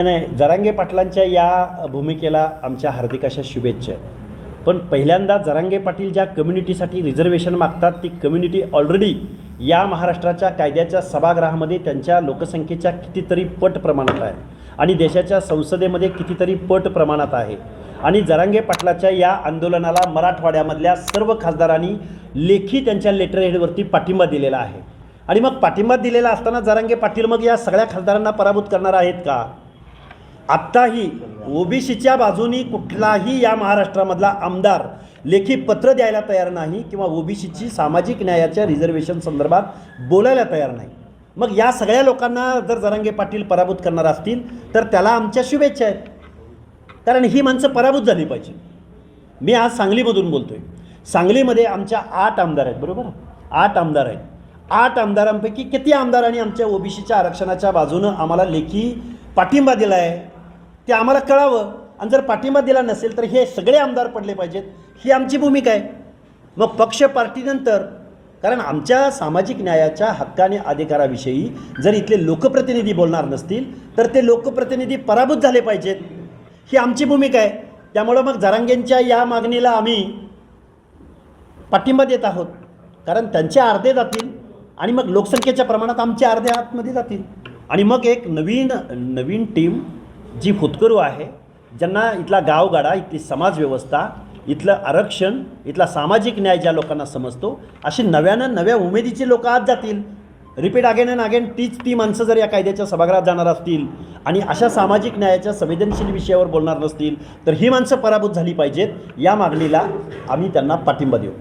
नाही जरांगे पाटलांच्या या भूमिकेला आमच्या हार्दिक अशा शुभेच्छा आहेत. पण पहिल्यांदा जरांगे पाटील ज्या कम्युनिटीसाठी रिझर्वेशन मागतात ती कम्युनिटी ऑलरेडी या महाराष्ट्राच्या कायद्याच्या सभागृहामध्ये त्यांच्या लोकसंख्येच्या कितीतरी पट प्रमाणात आहे आणि देशाच्या संसदेमध्ये कितीतरी पट प्रमाणात आहे. आणि जरांगे पाटलाच्या या आंदोलनाला मराठवाड्यामधल्या सर्व खासदारांनी लेखी त्यांच्या लेटर हेडवरती पाठिंबा दिलेला आहे. आणि मग पाठिंबा दिलेला असताना जरांगे पाटील मग या सगळ्या खासदारांना पराभूत करणार आहेत का? आत्ताही ओबीसीच्या बाजूनी कुठलाही या महाराष्ट्रामधला आमदार लेखी पत्र द्यायला तयार नाही किंवा ओबीसीची सामाजिक न्यायाच्या रिझर्वेशन संदर्भात बोलायला तयार नाही. मग या सगळ्या लोकांना जर जरांगे पाटील पराभूत करणार असतील तर त्याला आमच्या शुभेच्छा आहेत. कारण ही माणसं पराभूत झाली पाहिजे. मी आज सांगलीमधून बोलतो आहे सांगलीमध्ये आमच्या आठ आमदार आहेत बरोबर? आठ आमदार आहेत. आठ आमदारांपैकी किती आमदारांनी आमच्या ओबीसीच्या आरक्षणाच्या बाजूनं आम्हाला लेखी पाठिंबा दिला आहे ते आम्हाला कळावं. आणि जर पाठिंबा दिला नसेल तर हे सगळे आमदार पडले पाहिजेत. ही आमची भूमिका आहे. मग पक्ष पार्टीनंतर कारण आमच्या सामाजिक न्यायाच्या हक्काने अधिकाराविषयी जर इथले लोकप्रतिनिधी बोलणार नसतील तर ते लोकप्रतिनिधी पराभूत झाले पाहिजेत. ही आमची भूमिका आहे. त्यामुळं मग जरांगेंच्या या मागणीला आम्ही पाठिंबा देत आहोत. कारण त्यांचे अर्धे जातील आणि मग लोकसंख्येच्या प्रमाणात आमचे अर्धे आतमध्ये जातील. आणि मग एक नवीन नवीन टीम जी होतकरू आहे ज्यांना इथला गावगाडा इथली समाजव्यवस्था इथलं आरक्षण इथला सामाजिक न्याय ज्या लोकांना समजतो अशी नव्यानं नव्या उमेदीचे लोक आत जातील. रिपीट अगेन अँड अगेन तीच ती माणसं जर या कायद्याच्या सभागृहात जाणार असतील आणि अशा सामाजिक न्यायाच्या संवेदनशील विषयावर बोलणार नसतील तर ही माणसं पराभूत झाली पाहिजेत. या मागणीला आम्ही त्यांना पाठिंबा देऊ.